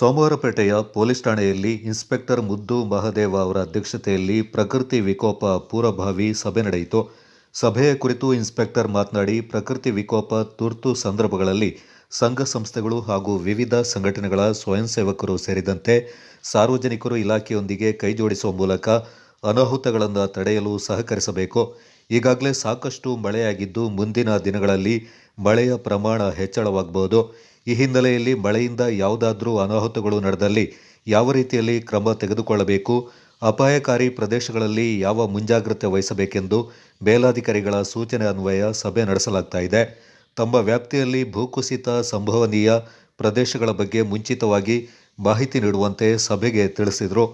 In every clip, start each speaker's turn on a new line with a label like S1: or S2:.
S1: ಸೋಮವಾರಪೇಟೆಯ police ಠಾಣೆಯಲ್ಲಿ inspector ಮುದ್ದು ಮಹದೇವ ಅವರ ಅಧ್ಯಕ್ಷತೆಯಲ್ಲಿ ಪ್ರಕೃತಿ ವಿಕೋಪ ಪೂರ್ವಭಾವಿ ಸಭೆ ನಡೆಯಿತು. ಸಭೆಯ ಕುರಿತು ಇನ್ಸ್ಪೆಕ್ಟರ್ ಮಾತನಾಡಿ, ಪ್ರಕೃತಿ ವಿಕೋಪ ತುರ್ತು ಸಂದರ್ಭಗಳಲ್ಲಿ ಸಂಘ ಸಂಸ್ಥೆಗಳು ಹಾಗೂ ವಿವಿಧ ಸಂಘಟನೆಗಳ ಸ್ವಯಂ ಸೇವಕರು ಸೇರಿದಂತೆ ಸಾರ್ವಜನಿಕರು ಇಲಾಖೆಯೊಂದಿಗೆ ಕೈಜೋಡಿಸುವ ಮೂಲಕ ಅನಾಹುತಗಳನ್ನು ತಡೆಯಲು ಸಹಕರಿಸಬೇಕು. ಈಗಾಗಲೇ ಸಾಕಷ್ಟು ಮಳೆಯಾಗಿದ್ದು ಮುಂದಿನ ದಿನಗಳಲ್ಲಿ ಮಳೆಯ ಪ್ರಮಾಣ ಹೆಚ್ಚಳವಾಗಬಹುದು. ಈ ಹಿನ್ನೆಲೆಯಲ್ಲಿ ಮಳೆಯಿಂದ ಯಾವುದಾದರೂ ಅನಾಹುತಗಳು ನಡೆದಲ್ಲಿ ಯಾವ ರೀತಿಯಲ್ಲಿ ಕ್ರಮ ತೆಗೆದುಕೊಳ್ಳಬೇಕು, ಅಪಾಯಕಾರಿ ಪ್ರದೇಶಗಳಲ್ಲಿ ಯಾವ ಮುಂಜಾಗ್ರತೆ ವಹಿಸಬೇಕೆಂದು ಮೇಲಾಧಿಕಾರಿಗಳ ಸೂಚನೆ ಅನ್ವಯ ಸಭೆ ನಡೆಸಲಾಗ್ತಾ ಇದೆ. ತಮ್ಮ ವ್ಯಾಪ್ತಿಯಲ್ಲಿ ಭೂಕುಸಿತ ಸಂಭವನೀಯ ಪ್ರದೇಶಗಳ ಬಗ್ಗೆ ಮುಂಚಿತವಾಗಿ ಮಾಹಿತಿ ನೀಡುವಂತೆ ಸಭೆಗೆ ತಿಳಿಸಿದರು.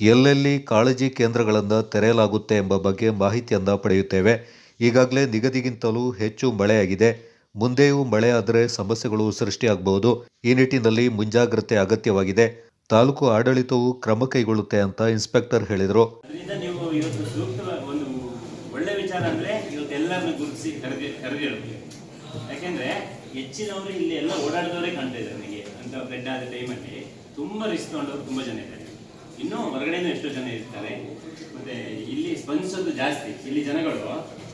S1: ಎಲ್ಲೆಲ್ಲಿ ಕಾಳಜಿ ಕೇಂದ್ರಗಳನ್ನು ತೆರೆಯಲಾಗುತ್ತೆ ಎಂಬ ಬಗ್ಗೆ ಮಾಹಿತಿಯನ್ನು ಪಡೆಯುತ್ತೇವೆ. ಈಗಾಗಲೇ ನಿಗದಿಗಿಂತಲೂ ಹೆಚ್ಚು ಮಳೆಯಾಗಿದೆ. ಮುಂದೆಯೂ ಮಳೆ ಆದರೆ ಸಮಸ್ಯೆಗಳು ಸೃಷ್ಟಿಯಾಗಬಹುದು. ಈ ನಿಟ್ಟಿನಲ್ಲಿ ಮುಂಜಾಗ್ರತೆ ಅಗತ್ಯವಾಗಿದೆ. ತಾಲೂಕು ಆಡಳಿತವು ಕ್ರಮ ಕೈಗೊಳ್ಳುತ್ತೆ ಅಂತ ಇನ್ಸ್ಪೆಕ್ಟರ್ ಹೇಳಿದರು.
S2: ಯಾಕೆಂದ್ರೆ ಹೆಚ್ಚಿನವರು ಇಲ್ಲಿ ಎಲ್ಲ ಓಡಾಡಿದವರೇ ಕಾಣ್ತಾ ಇದ್ದಾರೆ ನನಗೆ ಅಂತ ಬೆಡ್ ಆದ ಟೈಮಲ್ಲಿ ತುಂಬಾ ರಿಸ್ಕ್ ತಗೊಂಡವರು ತುಂಬಾ ಜನ ಇದ್ದಾರೆ. ಇನ್ನೂ ಹೊರಗಡೆನೂ ಎಷ್ಟೋ ಜನ ಇರ್ತಾರೆ. ಮತ್ತೆ ಇಲ್ಲಿ ಸ್ಪಂದಿಸೋದು ಜಾಸ್ತಿ. ಇಲ್ಲಿ ಜನಗಳು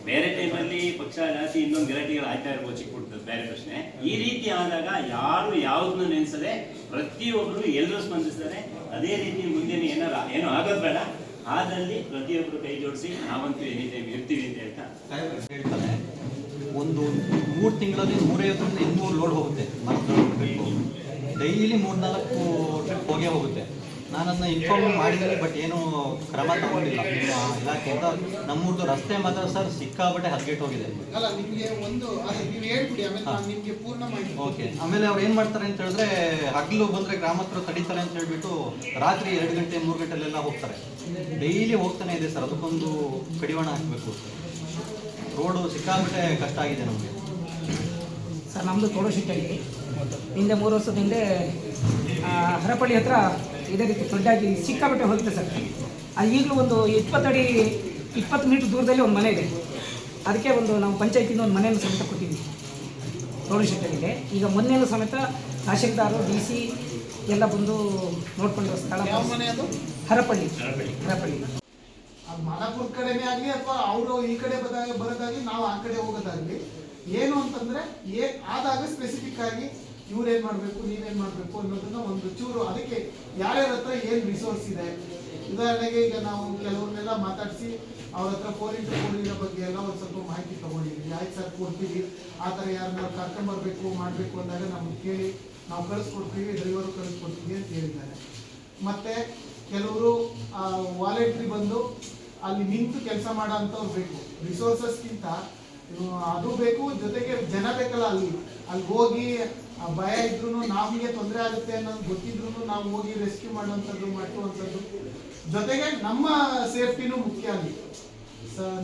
S2: ಬೇರೆ ಟೈಮಲ್ಲಿ ಪಕ್ಷ, ಜಾತಿ, ಇನ್ನೊಂದು ಗಲಾಟೆಗಳು ಆಯ್ತಾ ಇರ್ಬೋದು ಚಿಕ್ಕ ಪುಟ್ಟದ್ದು ಬೇರೆ ಪ್ರಶ್ನೆ. ಈ ರೀತಿ ಆದಾಗ ಯಾರು ಯಾವ್ದನ್ನ ನೆನೆಸದೆ ಪ್ರತಿಯೊಬ್ಬರು ಎಲ್ಲರೂ ಸ್ಪಂದಿಸ್ತಾರೆ. ಅದೇ ರೀತಿ ಮುಂದೆ ಏನಾರ, ಏನೋ ಆಗೋದು ಬೇಡ. ಆದಲ್ಲಿ ಪ್ರತಿಯೊಬ್ಬರು ಕೈ ಜೋಡಿಸಿ ನಾವಂತೂ ಟೈಮ್ ಇರ್ತೀವಿ ಅಂತ ಹೇಳ್ತಾ.
S3: ಹೇಳ್ತಾರೆ, ಒಂದು ಮೂರು ತಿಂಗಳಲ್ಲಿ ನೂರೈವತ್ತರಿಂದ ಇನ್ನೂರು ಲೋಡ್ ಹೋಗುತ್ತೆ ಡೈಲಿ ಮೂರ್ನಾಲ್ಕು ಟ್ರಿಪ್ ಹೋಗೇ ಹೋಗುತ್ತೆ. ನಾನನ್ನ ಇನ್ಫಾರ್ಮ್ ಮಾಡಿದ್ದೀನಿ ಬಟ್ ಏನು ಕ್ರಮ ತಗೊಂಡಿಲ್ಲ. ನಿಮ್ಮ ಇಲಾಖೆಯಿಂದ ನಮ್ಮೂರ್ದು ರಸ್ತೆ ಮಾತ್ರ ಸರ್ ಸಿಕ್ಕಾಬಟ್ಟೆ ಹದ್ಗೆಟ್ ಹೋಗಿದೆ.
S4: ಅಲ್ಲ ನಿಮ್ಗೆ ಒಂದು ಅದೇ ನೀವು ಹೇಳ್ಬಿಡಿ ಆಮೇಲೆ ನಾನು ನಿಮ್ಗೆ ಪೂರ್ಣ ಮಾಡಿ
S3: ಓಕೆ. ಆಮೇಲೆ ಅವ್ರು ಏನು ಮಾಡ್ತಾರೆ ಅಂತ ಹೇಳಿದ್ರೆ ಹಗ್ಲು ಬಂದರೆ ಗ್ರಾಮಸ್ಥರು ತಡಿತಾರೆ ತಡೀತಾರೆ ಅಂತ ಹೇಳ್ಬಿಟ್ಟು ರಾತ್ರಿ ಎರಡು ಗಂಟೆ ಮೂರು ಗಂಟೆಲೆಲ್ಲ ಹೋಗ್ತಾರೆ. ಡೈಲಿ ಹೋಗ್ತಾನೆ ಇದೆ ಸರ್ ಅದಕ್ಕೊಂದು ಕಡಿವಾಣ ಹಾಕಬೇಕು. ರೋಡು ಸಿಕ್ಕಾಬಟ್ಟೆ ಕಷ್ಟ ಆಗಿದೆ ನಮಗೆ.
S5: ಸರ್ ನಮ್ಮದು ತೋಡೋಶಿಟ್ಟಲ್ಲಿ ಹಿಂದೆ ಮೂರು ವರ್ಷದ ಹಿಂದೆ ಹರಪಳ್ಳಿ ಹತ್ರ ಇದೇ ರೀತಿ ದೊಡ್ಡಾಗಿ ಸಿಕ್ಕಾಪಟ್ಟೆ ಹೋಗಿದೆ ಸರ್. ಅದು ಈಗಲೂ ಒಂದು ಇಪ್ಪತ್ತಡಿ ಇಪ್ಪತ್ತು ಮೀಟ್ರ್ ದೂರದಲ್ಲಿ ಒಂದು ಮನೆ ಇದೆ. ಅದಕ್ಕೆ ಒಂದು ನಾವು ಪಂಚಾಯತಿಂದ ಒಂದು ಮನೆಯನ್ನು ಸಮೇತ ಕೊಟ್ಟಿದ್ವಿ ತೋಳಶೆಟ್ಟಳ್ಳಿಗೆ ಈಗ ಮೊನ್ನೆಯೂ ಸಮೇತ ತಹಶೀಲ್ದಾರು ಡಿ ಸಿ ಎಲ್ಲ ಬಂದು ನೋಡ್ಕೊಂಡಿರೋ ಸ್ಥಳ.
S4: ಯಾವ ಮನೆ ಅದು?
S5: ಹರಪಳ್ಳಿ. ಹರಪಳ್ಳಿ.
S4: ಅದು ಮಲಪುರ ಕಡೆನೇ ಆಗಲಿ ಅಥವಾ ಅವರು ಈ ಕಡೆ ಬರೋದಾಗಿ ಬರೋದಾಗ್ಲಿ ನಾವು ಆ ಕಡೆ ಹೋಗೋದಾಗಲಿ ಏನು ಅಂತಂದ್ರೆ ಏ ಆದಾಗ ಸ್ಪೆಸಿಫಿಕ್ ಆಗಿ ಇವ್ರೇನ್ ಮಾಡ್ಬೇಕು, ನೀವೇನ್ ಮಾಡ್ಬೇಕು ಅನ್ನೋದನ್ನ ಒಂದು ಚೂರು ಅದಕ್ಕೆ ಯಾರ್ಯಾರ ಹತ್ರ ಏನ್ ರಿಸೋರ್ಸ್ ಇದೆ. ಉದಾಹರಣೆಗೆ ಈಗ ನಾವು ಕೆಲವ್ರನ್ನೆಲ್ಲ ಮಾತಾಡಿಸಿ ಅವ್ರ ಹತ್ರ ಫೋರ್ ಇಂಟು ಫೋರ್ ಬಗ್ಗೆ ಎಲ್ಲ ಒಂದು ಸ್ವಲ್ಪ ಮಾಹಿತಿ ತಗೊಂಡಿದ್ವಿ. ಆಯ್ತು ಸರ್, ಕೊಡ್ತೀವಿ. ಆ ಥರ ಯಾರನ್ನ ಕರ್ಕೊಂಬರ್ಬೇಕು ಮಾಡಬೇಕು ಅಂದಾಗ ನಮ್ಗೆ ಕೇಳಿ, ನಾವು ಕಳಿಸ್ಕೊಡ್ತೀವಿ, ಡ್ರೈವರು ಕಳಿಸ್ಕೊಡ್ತೀವಿ ಅಂತ ಹೇಳಿದ್ದಾರೆ. ಮತ್ತೆ ಕೆಲವರು ವಾಲೆಂಟ್ರಿ ಬಂದು ಅಲ್ಲಿ ನಿಂತು ಕೆಲಸ ಮಾಡೋ ಅಂಥವ್ರು ಬೇಕು ರಿಸೋರ್ಸಸ್ಗಿಂತ ಅದು ಬೇಕು, ಜೊತೆಗೆ ಜನ ಬೇಕಲ್ಲ ಅಲ್ಲಿ. ಅಲ್ಲಿ ಹೋಗಿ ಆ ಭಯ ಇದ್ರು ನಮಗೆ ತೊಂದರೆ ಆಗುತ್ತೆ ಅನ್ನೋದು ಗೊತ್ತಿದ್ರು ನಾವು ಹೋಗಿ ರೆಸ್ಕ್ಯೂ ಮಾಡುವಂಥದ್ದು ಮಾಡುವಂಥದ್ದು ಜೊತೆಗೆ ನಮ್ಮ ಸೇಫ್ಟಿನೂ ಮುಖ್ಯ ಅಲ್ಲಿ.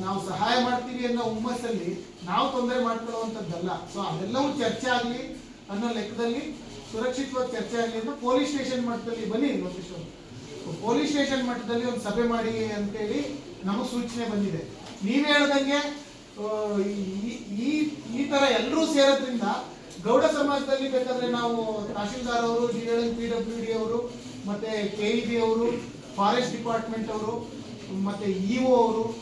S4: ನಾವು ಸಹಾಯ ಮಾಡ್ತೀವಿ ಅನ್ನೋ ಹುಮ್ಮಸ್ಸಲ್ಲಿ ನಾವು ತೊಂದರೆ ಮಾಡ್ಕೊಳ್ಳುವಂಥದ್ದಲ್ಲ. ಸೊ, ಅದೆಲ್ಲವೂ ಚರ್ಚೆ ಆಗಲಿ ಅನ್ನೋ ಲೆಕ್ಕದಲ್ಲಿ ಸುರಕ್ಷಿತವಾಗಿ ಚರ್ಚೆ ಆಗಲಿ ಅಂತ ಪೊಲೀಸ್ ಸ್ಟೇಷನ್ ಮಟ್ಟದಲ್ಲಿ ಬನ್ನಿ ಲೋಕೇಶ್. ಪೊಲೀಸ್ ಸ್ಟೇಷನ್ ಮಟ್ಟದಲ್ಲಿ ಒಂದು ಸಭೆ ಮಾಡಿ ಅಂತೇಳಿ ನಮಗೆ ಸೂಚನೆ ಬಂದಿದೆ. ನೀವು ಹೇಳ್ದಂಗೆ ಈ- ಈ ತರ ಎಲ್ಲರೂ ಸೇರೋದ್ರಿಂದ ಗೌಡ ಸಮಾಜದಲ್ಲಿ ಬೇಕಾದ್ರೆ ನಾವು ತಹಶೀಲ್ದಾರ್ ಅವರು G L P W D ಅವರು, ಮತ್ತೆ ಕೆ ಇ ಬಿ ಅವರು ಫಾರೆಸ್ಟ್ ಡಿಪಾರ್ಟ್ಮೆಂಟ್ ಅವರು, ಮತ್ತೆ ಇಒ ಅವರು